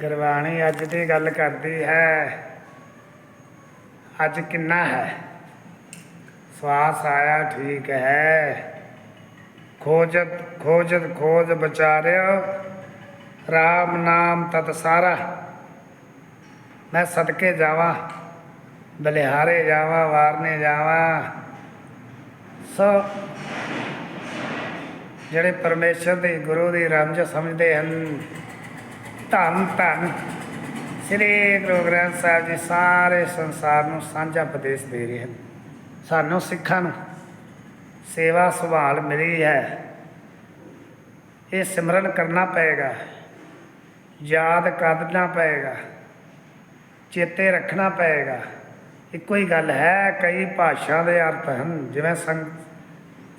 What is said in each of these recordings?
ਗੁਰਬਾਣੀ ਅੱਜ ਦੀ ਗੱਲ ਕਰਦੀ ਹੈ, ਅੱਜ ਕਿੰਨਾ ਹੈ? ਸਵਾਸ ਆਇਆ, ਠੀਕ ਹੈ। ਖੋਜਤ ਖੋਜਤ, ਖੋਜ ਵਿਚਾਰਿਓ RAM ਨਾਮ ਤਤ ਸਾਰਾ। ਮੈਂ ਸਦਕੇ ਜਾਵਾਂ, ਬਲਿਹਾਰੇ ਜਾਵਾਂ, ਵਾਰਨੇ ਜਾਵਾਂ। ਸੋ ਜਿਹੜੇ ਪਰਮੇਸ਼ਰ ਦੇ, ਗੁਰੂ ਦੀ ਰਮਜ ਸਮਝਦੇ ਹਨ ਧੰਨ ਧੰਨ। ਸ੍ਰੀ ਗੁਰੂ ਗ੍ਰੰਥ ਸਾਹਿਬ ਜੀ ਸਾਰੇ ਸੰਸਾਰ ਨੂੰ ਸਾਂਝਾ ਉਪਦੇਸ਼ ਦੇ ਰਹੇ ਹਨ। ਸਾਨੂੰ ਸਿੱਖਾਂ ਨੂੰ ਸੇਵਾ ਸੰਭਾਲ ਮਿਲੀ ਹੈ। ਇਹ ਸਿਮਰਨ ਕਰਨਾ ਪਏਗਾ। ਯਾਦ ਕਰਨਾ ਪਏਗਾ। ਚੇਤੇ ਰੱਖਣਾ ਪਏਗਾ। ਇੱਕੋ ਹੀ ਗੱਲ ਹੈ, ਕਈ ਭਾਸ਼ਾ ਦੇ ਅਰਥ ਹਨ, ਜਿਵੇਂ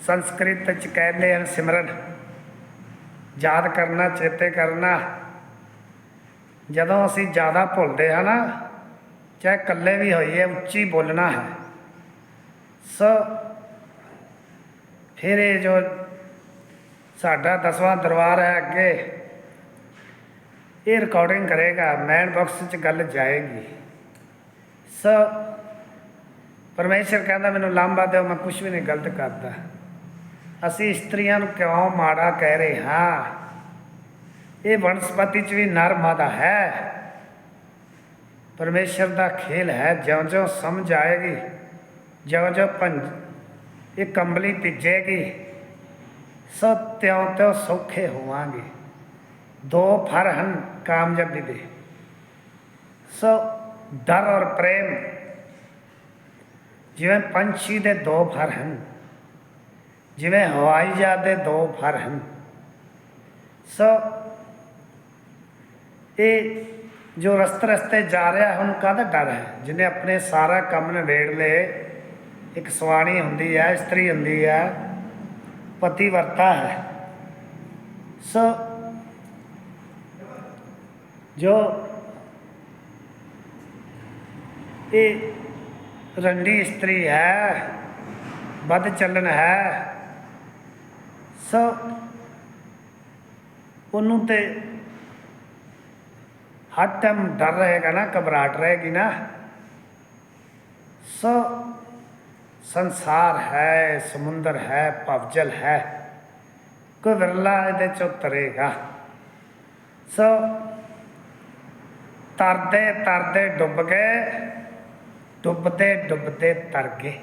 ਸੰਸਕ੍ਰਿਤ ਚ ਕਹਿੰਦੇ ਹਨ ਸਿਮਰਨ। ਯਾਦ ਕਰਨਾ, ਚੇਤੇ ਕਰਨਾ। ਜਦੋਂ ਅਸੀਂ ਜ਼ਿਆਦਾ ਭੁੱਲਦੇ ਹਾਂ ਨਾ, ਚਾਹੇ ਇਕੱਲੇ ਵੀ ਹੋਈਏ, ਉੱਚੀ ਬੋਲਣਾ ਹੈ। ਸੋ ਫਿਰ ਇਹ ਜੋ ਸਾਡਾ ਦਸਵਾਂ ਦਰਬਾਰ ਹੈ ਅੱਗੇ, ਇਹ ਰਿਕਾਰਡਿੰਗ ਕਰੇਗਾ ਮੈਨ ਬਾਕਸ 'ਚ ਗੱਲ ਜਾਏਗੀ। ਸੋ ਪਰਮੇਸ਼ਰ ਕਹਿੰਦਾ, ਮੈਨੂੰ ਲਾਂਬਾ ਦਿਓ, ਮੈਂ ਕੁਝ ਵੀ ਨਹੀਂ ਗਲਤ ਕਰਦਾ। ਅਸੀਂ ਇਸਤਰੀਆਂ ਨੂੰ ਕਿਉਂ ਮਾੜਾ ਕਹਿ ਰਹੇ ਹਾਂ? ਇਹ ਵਨਸਪਤੀ 'ਚ ਵੀ ਨਰ ਮਾਦਾ ਹੈ। ਪਰਮੇਸ਼ਰ ਦਾ ਖੇਲ ਹੈ। ਜਿਉਂ-ਜਿਉਂ ਸਮਝ ਆਏਗੀ, ਜਿਉਂ-ਜਿਉਂ ਪੰਜ ਇਹ ਕੰਬਲੀ ਭਿੱਜੇਗੀ, ਸੋ ਤਿਉਂ-ਤਿਉਂ ਸੌਖੇ ਹੋਵਾਂਗੇ। ਦੋ ਫਰ ਹਨ ਕਾਮਯਾਬੀ ਦੇ। ਸੋ ਡਰ ਔਰ ਪ੍ਰੇਮ, ਜਿਵੇਂ ਪੰਛੀ ਦੇ ਦੋ ਫਰ ਹਨ, ਜਿਵੇਂ ਹਵਾਈ ਜਹਾਜ਼ ਦੇ ਦੋ ਫਰ ਹਨ, ਸੋ ਇਹ ਜੋ ਰਸਤੇ ਰਸਤੇ ਜਾ ਰਿਹਾ ਉਹਨੂੰ ਕਾਹਦਾ ਡਰ ਹੈ? ਜਿਹਨੇ ਆਪਣੇ ਸਾਰਾ ਕੰਮ ਨਿਬੇੜ ਲਏ, ਇੱਕ ਸਵਾਣੀ ਹੁੰਦੀ ਹੈ, ਇਸਤਰੀ ਹੁੰਦੀ ਹੈ, ਪਤੀ ਵਰਤਾ ਹੈ। ਸੋ ਜੋ ਇਹ ਰੰਡੀ ਇਸਤਰੀ ਹੈ, ਵੱਧ ਚੱਲਣ ਹੈ, ਸੋ ਉਹਨੂੰ ਤੇ ਹਰ ਟਾਈਮ ਡਰ ਰਹੇਗਾ ਨਾ ਘਬਰਾਹਟ ਰਹੇਗੀ ਨਾ ਸੋ ਸੰਸਾਰ ਹੈ ਸਮੁੰਦਰ ਹੈ ਭਵਜਲ ਹੈ ਕੋਈ ਵਿਰਲਾ ਇਹਦੇ ਚੋਂ ਤਰੇਗਾ ਸੋ ਤਰਦੇ ਤਰਦੇ ਡੁੱਬ ਗਏ ਡੁੱਬਦੇ ਡੁੱਬਦੇ ਤਰ ਗਏ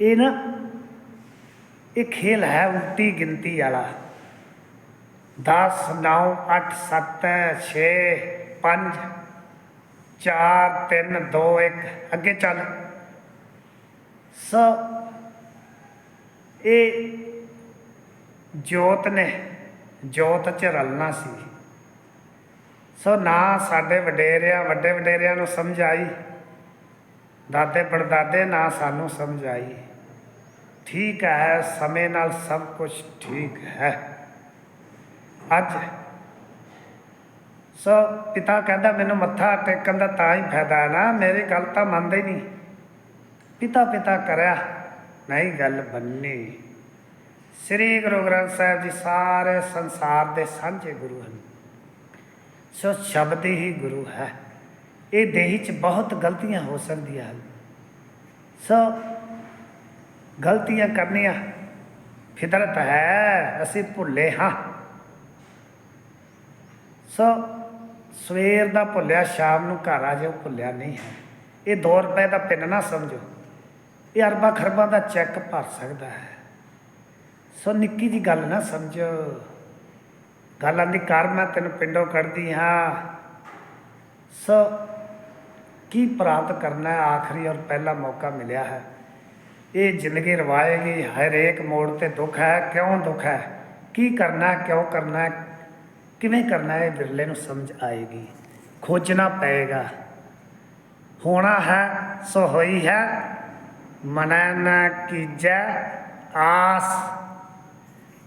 ਇਹ ਨਾ ਇਹ ਖੇਲ ਹੈ ਉਲਟੀ ਗਿਣਤੀ ਵਾਲਾ 10 9 8 7 6 5 4 3 2 1 ਅੱਗੇ ਚੱਲ। ਸੋ, ਇਹ ਜੋਤ ਨੇ, ਜੋਤ ਚ ਰਲਣਾ ਸੀ। ਸੋ ਨਾ ਸਾਡੇ ਵਡੇਰਿਆਂ, ਵੱਡੇ ਵਡੇਰਿਆਂ ਨੂੰ ਸਮਝ ਆਈ। ਦਾਦੇ ਪੜਦਾਦੇ ਨਾ ਸਾਨੂੰ ਸਮਝ ਆਈ। ਠੀਕ ਹੈ, ਸਮੇਂ ਨਾਲ ਸਭ ਕੁਝ ਠੀਕ ਹੈ। ਅੱਜ ਸੋ ਪਿਤਾ ਕਹਿੰਦਾ, ਮੈਨੂੰ ਮੱਥਾ ਟੇਕਣ ਦਾ ਤਾਂ ਹੀ ਫਾਇਦਾ ਹੈ ਨਾ, ਮੇਰੀ ਗੱਲ ਤਾਂ ਮੰਨਦੇ ਹੀ ਨਹੀਂ। ਪਿਤਾ ਪਿਤਾ ਕਰਿਆ, ਨਹੀਂ ਗੱਲ ਬੰਨੀ। ਸ੍ਰੀ ਗੁਰੂ ਗ੍ਰੰਥ ਸਾਹਿਬ ਜੀ ਸਾਰੇ ਸੰਸਾਰ ਦੇ ਸਾਂਝੇ ਗੁਰੂ ਹਨ। ਸੋ ਸ਼ਬਦ ਹੀ ਗੁਰੂ ਹੈ। ਇਹ ਦੇਹੀ 'ਚ ਬਹੁਤ ਗਲਤੀਆਂ ਹੋ ਸਕਦੀਆਂ ਹਨ। ਸੋ ਗਲਤੀਆਂ ਕਰਨੀਆਂ ਫਿਤਰਤ ਹੈ, ਅਸੀਂ ਭੁੱਲੇ ਹਾਂ। ਸੋ ਸਵੇਰ ਦਾ ਭੁੱਲਿਆ, ਸ਼ਾਮ ਨੂੰ ਘਰ ਆ ਜਾਓ, ਭੁੱਲਿਆ ਨਹੀਂ ਹੈ। ਇਹ 2 ਰੁਪਏ ਦਾ ਪਿੰਨ ਨਾ ਸਮਝੋ। ਇਹ ਅਰਬਾਂ ਖਰਬਾਂ ਦਾ ਚੈੱਕ ਭਰ ਸਕਦਾ ਹੈ। ਸੋ ਨਿੱਕੀ ਜੀ ਗੱਲ ਨਾ ਸਮਝੋ। ਗੱਲਾਂ ਦੀ ਕਰ, ਮੈਂ ਤੈਨੂੰ ਪਿੰਡੋਂ ਕੱਢਦੀ ਹਾਂ। ਸੋ ਕੀ ਪ੍ਰਾਪਤ ਕਰਨਾ ਹੈ? ਆਖਰੀ ਔਰ ਪਹਿਲਾ ਮੌਕਾ ਮਿਲਿਆ ਹੈ। ਇਹ ਜ਼ਿੰਦਗੀ ਰਵਾਏਗੀ। ਹਰੇਕ ਮੋੜ ਤੇ ਦੁੱਖ ਹੈ। ਕਿਉਂ ਦੁੱਖ ਹੈ? ਕੀ ਕਰਨਾ ਕਿਉਂ ਕਰਨਾ ਕਿਵੇਂ ਕਰਨਾ ਹੈ ਇਹ ਬਿਰਲੇ ਨੂੰ ਸਮਝ ਆਏਗੀ? ਖੋਜਣਾ ਪਏਗਾ। ਹੋਣਾ ਹੈ, ਸੋ ਹੋਈ ਹੈ। ਮਨੈ ਨਾ ਕੀਜੈ ਆਸ।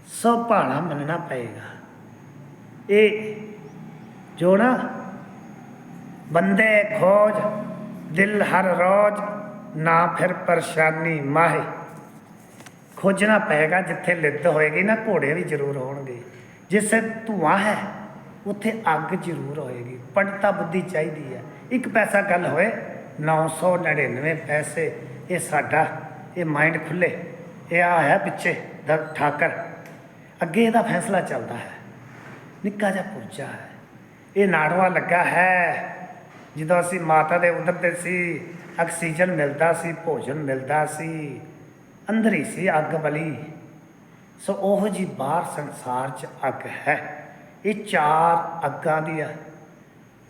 ਸੋ ਭਾਣਾ ਮੰਨਣਾ ਪਏਗਾ। ਇਹ ਜੋ ਨਾ ਬੰਦੇ ਖੋਜ, ਦਿਲ ਹਰ ਰੋਜ਼, ਨਾ ਫਿਰ ਪਰੇਸ਼ਾਨੀ ਮਾਹੇ। ਖੋਜਣਾ ਪਏਗਾ, ਜਿੱਥੇ ਲਿੱਦ ਹੋਏਗੀ, ਨਾ ਘੋੜੇ ਵੀ ਜ਼ਰੂਰ ਹੋਣਗੇ। ਜਿੱਥੇ ਧੂਆਂ ਹੈ, ਉੱਥੇ ਅੱਗ ਜ਼ਰੂਰ ਹੋਏਗੀ। ਪੰਡਤਾ ਬੁੱਧੀ ਚਾਹੀਦੀ ਹੈ। ਇੱਕ ਪੈਸਾ ਗੱਲ ਹੋਏ 999 ਪੈਸੇ, ਇਹ ਸਾਡਾ, ਇਹ ਮਾਈਂਡ ਖੁੱਲੇ। ਇਹ ਆ ਹੈ ਪਿੱਛੇ ਦਾ ਠਾਕਰ। ਅੱਗੇ ਇਹਦਾ ਫੈਸਲਾ ਚੱਲਦਾ ਹੈ। ਨਿੱਕਾ ਜਿਹਾ ਪੁਰਜਾ ਹੈ। ਇਹ ਨਾੜਵਾ ਲੱਗਾ ਹੈ। ਜਦੋਂ ਅਸੀਂ ਮਾਤਾ ਦੇ ਉਤਰਦੇ ਸੀ, ਆਕਸੀਜਨ ਮਿਲਦਾ ਸੀ, ਭੋਜਨ ਮਿਲਦਾ ਸੀ, ਅੰਦਰ ਹੀ ਸੀ ਅੱਗ ਬਲੀ। ਸੋ ਉਹ ਜੀ ਬਾਹਰ ਸੰਸਾਰ 'ਚ ਅੱਗ ਹੈ। ਇਹ ਚਾਰ ਅੱਗਾਂ ਦੀਆਂ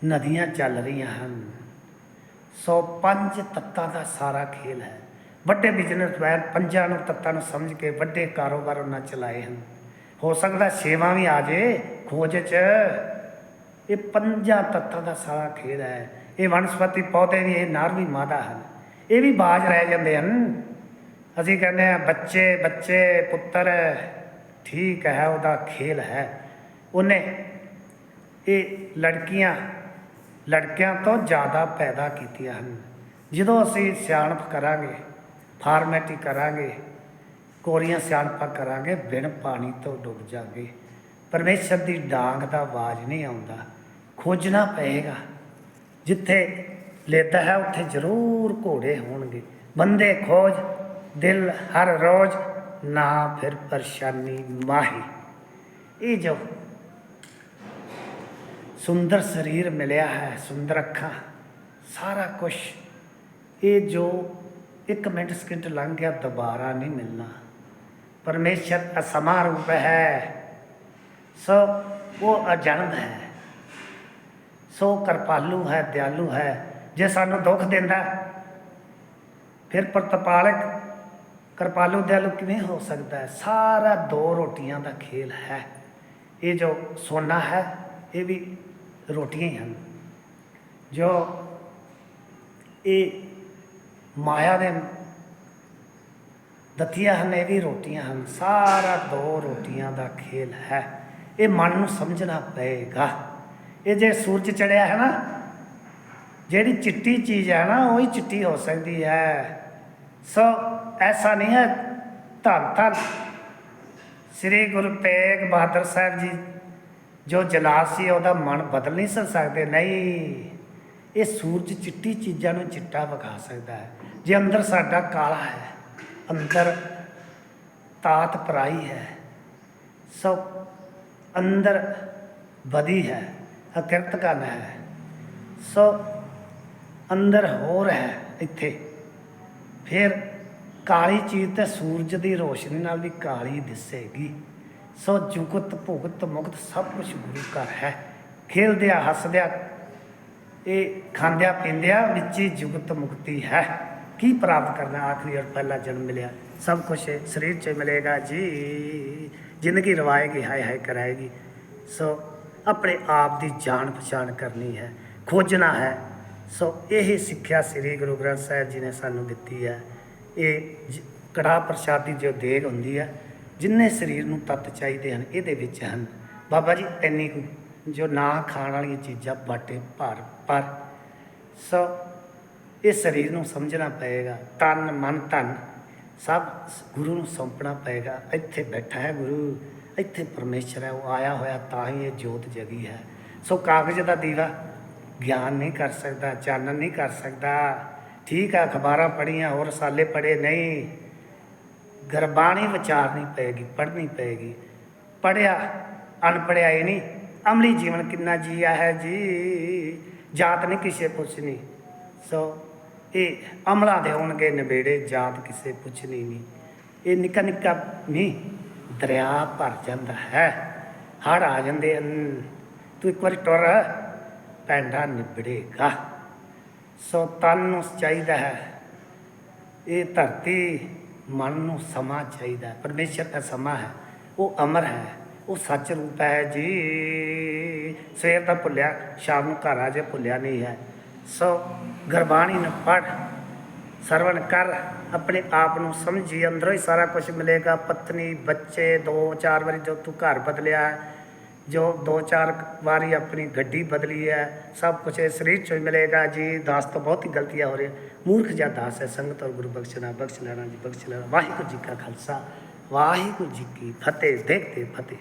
ਨਦੀਆਂ ਚੱਲ ਰਹੀਆਂ ਹਨ। ਸੋ ਪੰਜ ਤੱਤਾਂ ਦਾ ਸਾਰਾ ਖੇਲ ਹੈ। ਵੱਡੇ ਬਿਜ਼ਨਸਮੈਨ ਪੰਜਾਂ ਨੂੰ ਤੱਤਾਂ ਨੂੰ ਸਮਝ ਕੇ ਵੱਡੇ ਕਾਰੋਬਾਰ ਉਹਨਾਂ ਚਲਾਏ ਹਨ। ਹੋ ਸਕਦਾ ਸੇਵਾ ਵੀ ਆ ਜੇ ਖੋਜ 'ਚ। ਇਹ ਪੰਜਾਂ ਤੱਤਾਂ ਦਾ ਸਾਰਾ ਖੇਲ ਹੈ। ਇਹ ਵਨਸਪਤੀ ਪੌਦੇ ਵੀ, ਇਹ ਨਾਰਵੀ ਵੀ ਮਾਦਾ ਹਨ। ਇਹ ਵੀ ਬਾਜ ਰਹਿ ਜਾਂਦੇ ਹਨ। ਅਸੀਂ ਕਹਿੰਦੇ ਆ ਬੱਚੇ ਬੱਚੇ, ਪੁੱਤਰ, ਠੀਕ ਹੈ, ਉਹਦਾ ਖੇਲ ਹੈ। ਉਹਨੇ ਇਹ ਲੜਕੀਆਂ, ਲੜਕਿਆਂ ਤੋਂ ਜ਼ਿਆਦਾ ਪੈਦਾ ਕੀਤੀਆਂ ਹਨ। ਜਦੋਂ ਅਸੀਂ ਸਿਆਣਪ ਕਰਾਂਗੇ, ਫਾਰਮੈਟੀ ਕਰਾਂਗੇ, ਕੋਰੀਆਂ ਸਿਆਣਪਾਂ ਕਰਾਂਗੇ, ਬਿਨ ਪਾਣੀ ਤੋਂ ਡੁੱਬ ਜਾਗੇ। ਪਰਮੇਸ਼ਰ ਦੀ ਡਾਂਗ ਦਾ ਆਵਾਜ਼ ਨਹੀਂ ਆਉਂਦਾ। ਖੋਜਣਾ ਪਏਗਾ। ਜਿੱਥੇ ਲੇਤਾ ਹੈ, ਉੱਥੇ ਜ਼ਰੂਰ ਘੋੜੇ ਹੋਣਗੇ। ਬੰਦੇ ਖੋਜ ਦਿਲ ਹਰ ਰੋਜ਼ ਨਾ ਫਿਰ ਪਰੇਸ਼ਾਨੀ ਮਾਹੀ। ਇਹ ਜੋ ਸੁੰਦਰ ਸਰੀਰ ਮਿਲਿਆ ਹੈ, ਸੁੰਦਰ ਅੱਖਾਂ, ਸਾਰਾ ਕੁਝ ਇਹ ਜੋ ਇੱਕ ਮਿੰਟ ਸਕਿੰਟ ਲੰਘ ਗਿਆ, ਦੁਬਾਰਾ ਨਹੀਂ ਮਿਲਣਾ। ਪਰਮੇਸ਼ਰ ਅਸਮਾ ਰੂਪ ਹੈ। ਸੋ ਉਹ ਅਜਨਮ ਹੈ। ਸੋ ਕਿਰਪਾਲੂ ਹੈ, ਦਿਆਲੂ ਹੈ। ਜੇ ਸਾਨੂੰ ਦੁੱਖ ਦਿੰਦਾ, ਫਿਰ ਪ੍ਰਤਪਾਲਕ ਕਿਰਪਾਲੂ ਦਿਆਲੂ, ਕਿਵੇਂ ਹੋ ਸਕਦਾ ਹੈ? ਸਾਰਾ ਦੋ ਰੋਟੀਆਂ ਦਾ ਖੇਲ ਹੈ। ਇਹ ਜੋ ਸੋਨਾ ਹੈ, ਇਹ ਵੀ ਰੋਟੀਆਂ ਹੀ ਹਨ। ਜੋ ਇਹ ਮਾਇਆ ਦੇ ਦਤੀਆਂ ਹਨ, ਇਹ ਵੀ ਰੋਟੀਆਂ ਹਨ। ਸਾਰਾ ਦੋ ਰੋਟੀਆਂ ਦਾ ਖੇਲ ਹੈ। ਇਹ ਮਨ ਨੂੰ ਸਮਝਣਾ ਪਏਗਾ। ਇਹ ਜੇ ਸੂਰਜ ਚੜਿਆ ਹੈ ਨਾ, ਜਿਹੜੀ ਚਿੱਟੀ ਚੀਜ਼ ਹੈ ਨਾ, ਉਹ ਹੀ ਚਿੱਟੀ ਹੋ ਸਕਦੀ ਹੈ। ਸੋ ਐਸਾ ਨਹੀਂ ਹੈ। ਧੰਨ ਧੰਨ। ਸ੍ਰੀ ਗੁਰੂ ਤੇਗ ਬਹਾਦਰ ਸਾਹਿਬ ਜੀ, ਜੋ ਜਲਾਸ ਸੀ, ਉਹਦਾ ਮਨ ਬਦਲ ਨਹੀਂ ਸਕਦੇ। ਨਹੀਂ, ਇਹ ਸੂਰਜ ਚਿੱਟੀ ਚੀਜ਼ਾਂ ਨੂੰ ਚਿੱਟਾ ਵਿਖਾ ਸਕਦਾ ਹੈ। ਜੇ ਅੰਦਰ ਸਾਡਾ ਕਾਲਾ ਹੈ, ਅੰਦਰ ਤਾਤ ਪਰਾਈ ਹੈ, ਸੋ ਅੰਦਰ ਬਦੀ ਹੈ ਅਕਿਰਤ ਕਨ ਹੈ, ਸੋ ਅੰਦਰ ਹੋਰ ਹੈ ਇੱਥੇ। ਫਿਰ ਕਾਲੀ ਚੀਜ਼ ਤੇ ਸੂਰਜ ਦੀ ਰੋਸ਼ਨੀ ਨਾਲ ਵੀ ਕਾਲੀ ਦਿਸੇਗੀ। ਸੋ ਜੁਗਤ, ਭੁਗਤ, ਮੁਕਤ ਸਭ ਕੁਝ ਗੁਰੂ ਘਰ ਹੈ। ਖੇਲਦਿਆਂ, ਹੱਸਦਿਆਂ, ਇਹ ਖਾਂਦਿਆਂ, ਪੀਂਦਿਆਂ ਵਿੱਚ ਹੀ ਜੁਗਤ ਮੁਕਤੀ ਹੈ। ਕੀ ਪ੍ਰਾਪਤ ਕਰਨਾ? ਆਖਰੀ ਔਰ ਪਹਿਲਾ ਜਨਮ ਮਿਲਿਆ। ਸਭ ਕੁਝ ਸਰੀਰ 'ਚ ਮਿਲੇਗਾ ਜੀ। ਜ਼ਿੰਦਗੀ ਰਵਾਏਗੀ, ਹਾਏ ਹਾਏ ਕਰਾਏਗੀ। ਸੋ ਆਪਣੇ ਆਪ ਦੀ ਜਾਣ ਪਛਾਣ ਕਰਨੀ ਹੈ। ਖੋਜਣਾ ਹੈ। ਸੋ ਇਹ ਸਿੱਖਿਆ ਸ੍ਰੀ ਗੁਰੂ ਗ੍ਰੰਥ ਸਾਹਿਬ ਜੀ ਨੇ ਸਾਨੂੰ ਦਿੱਤੀ ਹੈ। ਇਹ ਜ- ਕੜਾਹ ਪ੍ਰਸ਼ਾਦੀ ਜੋ ਦੇਗ ਹੁੰਦੀ ਹੈ ਜਿੰਨੇ ਸਰੀਰ ਨੂੰ ਤੱਤ ਚਾਹੀਦੇ ਹਨ, ਇਹਦੇ ਵਿੱਚ ਹਨ। ਬਾਬਾ ਜੀ, ਇੰਨੀ ਕੁ ਜੋ ਨਾ ਖਾਣ ਵਾਲੀਆਂ ਚੀਜ਼ਾਂ ਬਾਟੇ ਭਰ, ਪਰ ਸੋ ਇਹ ਸਰੀਰ ਨੂੰ ਸਮਝਣਾ ਪਏਗਾ। ਤਨ, ਮਨ, ਧਨ, ਸਭ ਗੁਰੂ ਨੂੰ ਸੌਂਪਣਾ ਪਏਗਾ। ਇੱਥੇ ਬੈਠਾ ਹੈ ਗੁਰੂ, ਇੱਥੇ ਪਰਮੇਸ਼ਰ ਹੈ, ਉਹ ਆਇਆ ਹੋਇਆ ਤਾਂ ਹੀ ਇਹ ਜੋਤ ਜਗੀ ਹੈ। ਸੋ ਕਾਗਜ਼ ਦਾ ਦੀਵਾ ਗਿਆਨ ਨਹੀਂ ਕਰ ਸਕਦਾ ਚਾਨਣ ਨਹੀਂ ਕਰ ਸਕਦਾ ਠੀਕ ਆ ਅਖਬਾਰਾਂ ਪੜ੍ਹੀਆਂ ਹੋਰ ਰਸਾਲੇ ਪੜ੍ਹੇ ਨਹੀਂ ਗਰਬਾਣੀ ਵਿਚਾਰਨੀ ਪਏਗੀ ਪੜ੍ਹਨੀ ਪਏਗੀ ਪੜਿਆ ਅਨਪੜਿਆ ਇਹ ਨਹੀਂ ਅਮਲੀ ਜੀਵਨ ਕਿੰਨਾ ਜੀਆ ਹੈ ਜੀ ਜਾਤ ਨਹੀਂ ਕਿਸੇ ਪੁੱਛਣੀ ਸੋ ਇਹ ਅਮਲਾ ਦੇ ਹੋਣਗੇ ਨਵੇੜੇ ਜਾਤ ਕਿਸੇ ਪੁੱਛਣੀ ਨਹੀਂ ਇਹ ਨਿੱਕਾ ਨਿੱਕਾ ਨਹੀਂ ਦਰਿਆ ਭਰ ਜਾਂਦਾ ਹੈ ਹੜ ਆ ਜਾਂਦੇ ਤੂੰ ਇੱਕ ਵਾਰੀ ਟੁਰ ਪੈਂਡਾ ਨਿਬੜੇਗਾ। ਸੋ ਤਨ ਨੂੰ ਚਾਹੀਦਾ ਹੈ। ਇਹ ਧਰਤੀ ਮਨ ਨੂੰ ਸਮਾਂ ਚਾਹੀਦਾ ਹੈ। ਪਰਮੇਸ਼ਰ ਦਾ ਸਮਾਂ ਹੈ। ਉਹ ਅਮਰ ਹੈ। ਉਹ ਸੱਚ ਰੂਪ ਹੈ ਜੀ। ਸਵੇਰ ਦਾ ਭੁੱਲਿਆ, ਸ਼ਾਮ ਨੂੰ ਘਰ ਆ ਜੇ, ਭੁੱਲਿਆ ਨਹੀਂ ਹੈ। ਸੋ ਗੁਰਬਾਣੀ ਨੂੰ ਪੜ੍ਹ, ਸਰਵਣ ਕਰ, ਆਪਣੇ ਆਪ ਨੂੰ ਸਮਝੀ। ਅੰਦਰੋਂ ਹੀ ਸਾਰਾ ਕੁਝ ਮਿਲੇਗਾ। ਪਤਨੀ, ਬੱਚੇ, ਦੋ, ਚਾਰ ਵਾਰੀ ਜੋ ਤੂੰ ਘਰ ਬਦਲਿਆ ਜੋ ਦੋ ਚਾਰ ਵਾਰੀ ਆਪਣੀ ਗੱਡੀ ਬਦਲੀ ਹੈ, ਸਭ ਕੁਝ ਇਸ ਸਰੀਰ ਚੋਂ ਹੀ ਮਿਲੇਗਾ। ਜੀ, ਦਾਸ ਤੋਂ ਬਹੁਤ ਹੀ ਗਲਤੀਆਂ ਹੋ ਰਹੀਆਂ ਮੂਰਖ ਜਿਹਾ ਦਾਸ ਹੈ, ਸੰਗਤ ਔਰ ਗੁਰੂ ਬਖਸ਼ਣਾ ਬਖਸ਼ ਲੈਣਾ ਜੀ ਬਖਸ਼ ਲੈਣਾ ਵਾਹਿਗੁਰੂ ਜੀ ਕਾ ਖਾਲਸਾ, ਵਾਹਿਗੁਰੂ ਜੀ ਕੀ ਫਤਿਹ, ਦੇਖਦੇ ਫਤਿਹ।